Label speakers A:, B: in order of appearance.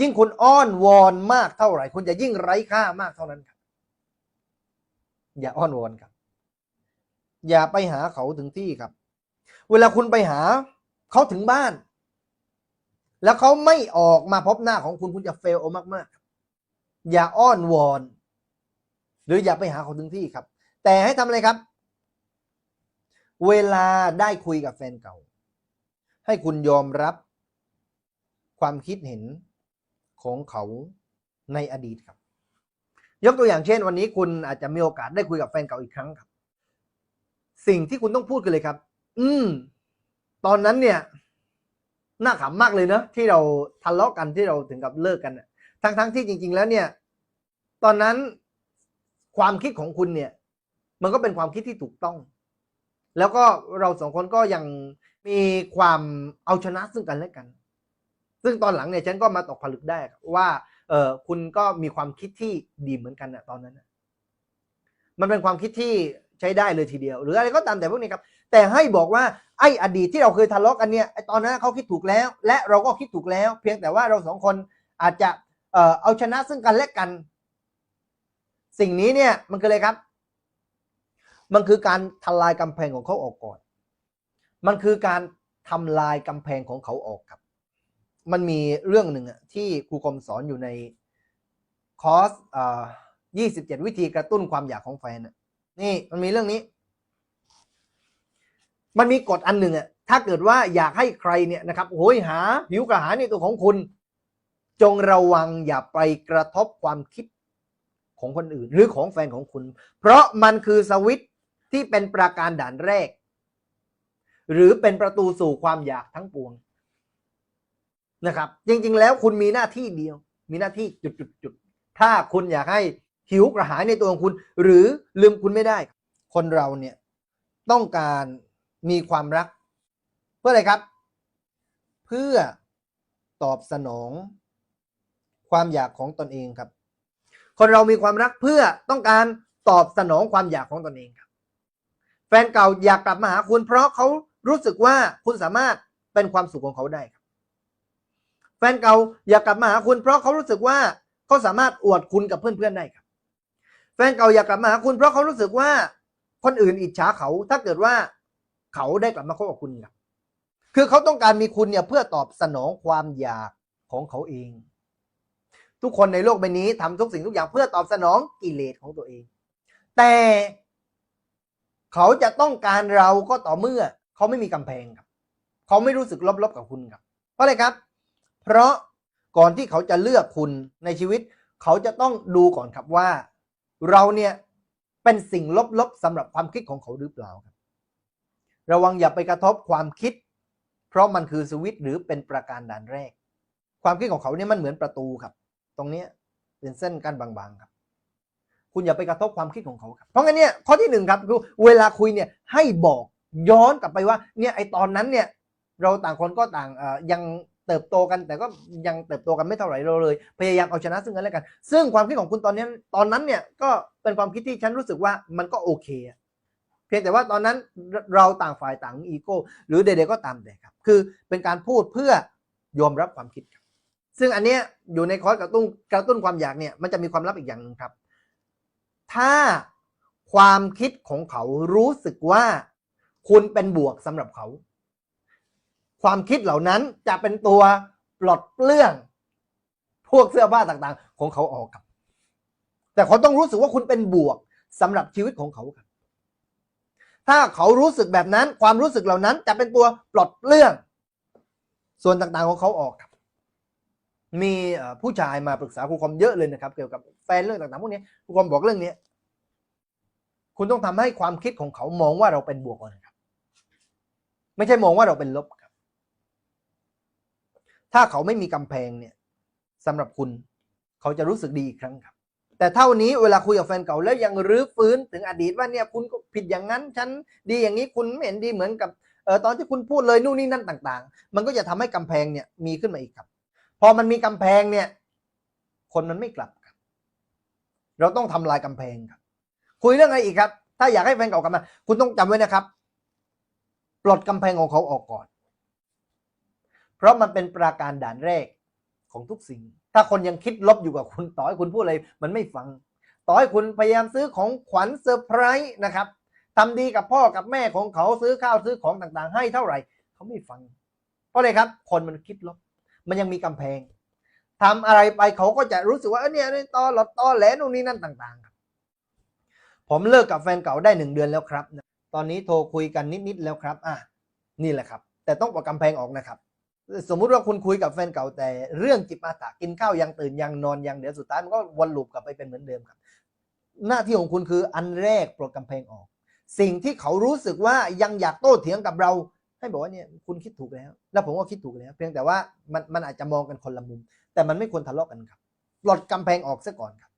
A: ยิ่งคุณอ้อนวอนมากเท่าไหร่ คุณจะยิ่งไร้ค่ามากเท่านั้นครับ อย่าอ้อนวอนครับ อย่าไปหาเขาถึงที่ครับ เวลาคุณไปหาเขาถึงบ้าน แล้วเขาไม่ออกมาพบหน้าของคุณคุณจะเฟลเอามากๆอย่าอ้อนวอน หรืออย่าไปหาเขาถึงที่ครับ แต่ให้ทำอะไรครับ เวลาได้คุยกับแฟนเก่า ให้คุณยอมรับความคิดเห็น ของเขาในอดีตครับ ยกตัวอย่างเช่น วันนี้คุณอาจจะมีโอกาสได้คุยกับแฟนเก่าอีกครั้งครับ สิ่งที่คุณต้องพูดกันเลยครับ อืม ตอนนั้นเนี่ยน่าขำมากเลยเนอะที่เราทะเลาะกันที่เราถึงกับเลิกกันน่ะทั้งทั้งที่จริง ๆ แล้วเนี่ย ตอนนั้นความคิดของคุณเนี่ย มันก็เป็นความคิดที่ถูกต้อง แล้วก็เราสองคนก็ยังมีความเอาชนะซึ่งกันและกัน ซึ่งตอนหลังเนี่ยฉันก็มาตกผลึกได้ว่าเออคุณก็มีความคิดที่ดีเหมือนกันนะตอนนั้นนะมันเป็นความคิดที่ใช้ได้เลยทีเดียว หรืออะไรก็ตามแต่พวกนี้ครับ แต่ให้บอกว่าไอ้อดีตที่เราเคยทะเลาะกันเนี่ยไอ้ตอนนั้นเขาคิดถูกแล้ว และเราก็คิดถูกแล้ว เพียงแต่ว่าเราสองคนอาจจะเออเอาชนะซึ่งกันและกัน สิ่งนี้เนี่ยมันคืออะไรครับ มันคือการทลายกำแพงของเขาออกก่อน มันคือการทำลายกำแพงของเขาออกครับ มันมีเรื่องหนึ่งอะที่ครูคมสอนอยู่ในคอร์สอ่า27วิธีกระตุ้นความอยากของแฟนอะนี่มันมีเรื่องนี้ มันมีกฎอันหนึ่งอะถ้าเกิดว่าอยากให้ใครเนี่ยนะครับโหยหาหิวกระหายในตัวของคุณ จงระวังอย่าไปกระทบความคิดของคนอื่น หรือของแฟนของคุณ เพราะมันคือสวิตช์ที่เป็นประการด่านแรก หรือเป็นประตูสู่ความอยากทั้งปวง นะครับ จริง ๆ แล้วคุณมีหน้าที่เดียว มีหน้าที่จุดจุดจุดถ้าคุณอยากให้หิวกระหายในตัวของคุณ หรือลืมคุณไม่ได้ คนเราเนี่ยต้องการมีความรัก เพื่ออะไรครับ เพื่อตอบสนอง ความอยากของตนเองครับ คนเรามีความรักเพื่อต้องการตอบสนองความอยากของตนเองครับ แฟนเก่าอยากกลับมาหาคุณ เพราะเขารู้สึกว่าคุณสามารถเป็นความสุขของเขาได้ครับ แฟนเก่าอยากกลับมาหาคุณ เพราะเขารู้สึกว่าเขาสามารถอวดคุณกับเพื่อนๆได้ครับ แฟนเก่าอยากกลับมาหาคุณ เพราะเขารู้สึกว่าคนอื่นอิจฉาเขา ถ้าเกิดว่าเขาได้กลับมาคบกับคุณครับคือเขาต้องการมีคุณเนี่ยเพื่อตอบสนองความอยากของเขาเอง ทุกคนในโลกใบนี้ทำทุกสิ่งทุกอย่างเพื่อตอบสนองกิเลสของตัวเอง แต่เขาจะต้องการเราก็ต่อเมื่อ เขาไม่มีกำแพงครับ เขาไม่รู้สึกลบๆกับคุณครับ เพราะอะไรครับ เพราะก่อนที่เขาจะเลือกคุณในชีวิต เขาจะต้องดูก่อนครับว่า เราเนี่ยเป็นสิ่งลบๆสำหรับความคิดของเขาหรือเปล่าครับ ระวังอย่าไปกระทบความคิด เพราะมันคือสวิตช์หรือเป็นประการด่านแรก ความคิดของเขาเนี่ยมันเหมือนประตูครับ ตรงนี้เป็นเส้นกั้นบางๆครับ คุณอย่าไปกระทบความคิดของเขาครับเพราะงั้นเนี่ยข้อที่หนึ่งครับคือเวลาคุยเนี่ยให้บอกย้อนกลับไปว่าเนี่ยไอตอนนั้นเนี่ยเราต่างคนก็ต่างยัง เติบโตกัน แต่ก็ยังเติบโตกันไม่เท่าไหร่เราเลย พยายามเอาชนะซึ่งกันและกัน ซึ่งความคิดของคุณตอนนี้ตอนนั้นเนี่ยก็เป็นความคิดที่ฉันรู้สึกว่ามันก็โอเคเพียงแต่ว่าตอนนั้นเราต่างฝ่ายต่างมีอีโก้หรือใดๆก็ตามแต่ครับ คือเป็นการพูดเพื่อยอมรับความคิดครับ ซึ่งอันเนี้ยอยู่ในคอร์สกระตุ้นกระตุ้นความอยากเนี่ยมันจะมีความลับอีกอย่างหนึ่งครับ ถ้าความคิดของเขารู้สึกว่าคุณเป็นบวกสำหรับเขา ความคิดเหล่านั้นจะเป็นตัวปลดเปลื้องพวกเสื้อผ้าต่างๆ ของเขาออกครับ แต่เขาต้องรู้สึกว่าคุณเป็นบวกสำหรับชีวิตของเขาครับ ถ้าเขารู้สึกแบบนั้น ความรู้สึกเหล่านั้นจะเป็นตัวปลดเปลื้อง ส่วนต่างๆของเขาออกครับ มีผู้ชายมาปรึกษาครูคอมเยอะเลยนะครับ เกี่ยวกับแฟนเรื่องต่างๆพวกนี้ครูคอมบอกเรื่องนี้คุณต้องทำให้ความคิดของเขามองว่าเราเป็นบวกก่อนครับ ไม่ใช่มองว่าเราเป็นลบ ถ้าเขาไม่มีกำแพงเนี่ยสำหรับคุณเขาจะรู้สึกดีอีกครั้งครับ แต่เท่านี้เวลาคุยกับแฟนเก่าแล้วยังรื้อฟื้นถึงอดีตว่าเนี่ยคุณก็ผิดอย่างนั้นฉันดีอย่างนี้คุณไม่เห็นดีเหมือนกับเออตอนที่คุณพูดเลยนู่นนี่นั่นต่าง ๆ มันก็จะทำให้กำแพงเนี่ยมีขึ้นมาอีกครับ พอมันมีกำแพงเนี่ย คนมันไม่กลับครับ เราต้องทำลายกำแพงครับ คุยเรื่องอะไรอีกครับ ถ้าอยากให้แฟนเก่ากลับมา คุณต้องจำไว้นะครับ ปลดกำแพงของเขาออกก่อน เพราะมันเป็นปราการด่านแรกของทุกสิ่ง ถ้าคนยังคิดลบอยู่กับคุณต่อให้คุณพูดอะไรมันไม่ฟัง ต่อให้คุณพยายามซื้อของขวัญเซอร์ไพรส์นะครับทำดีกับพ่อกับแม่ของเขาซื้อข้าวซื้อของต่างๆ ให้เท่าไหร่เขาไม่ฟัง เพราะอะไรครับ คนมันคิดลบ มันยังมีกำแพงทำอะไรไปเขาก็จะรู้สึกว่าเออเนี่ยนี่ตอหลอดตอแหลนู่นนี่นั่นต่าง ๆ ครับ ผมเลิกกับแฟนเก่าได้หนึ่งเดือนแล้วครับ ตอนนี้โทรคุยกันนิดๆแล้วครับ อะนี่แหละครับ แต่ต้องปลดกำแพงออกนะครับ สมมุติว่าคุณคุยกับแฟนเก่าแต่เรื่องจิปาถะกินข้าวยังตื่นยังนอนยังเดี๋ยวสุดท้ายมันก็วนลูปกลับไปเป็นเหมือนเดิมครับ หน้าที่ของคุณคืออันแรกปลดกำแพงออก สิ่งที่เขารู้สึกว่ายังอยากโต้เถียงกับเรา ให้บอกว่าเนี่ยคุณคิดถูกแล้ว แล้วผมก็คิดถูกแล้ว เพียงแต่ว่ามันมันอาจจะมองกันคนละมุม แต่มันไม่ควรทะเลาะกันครับปลดกำแพงออกซะก่อนครับ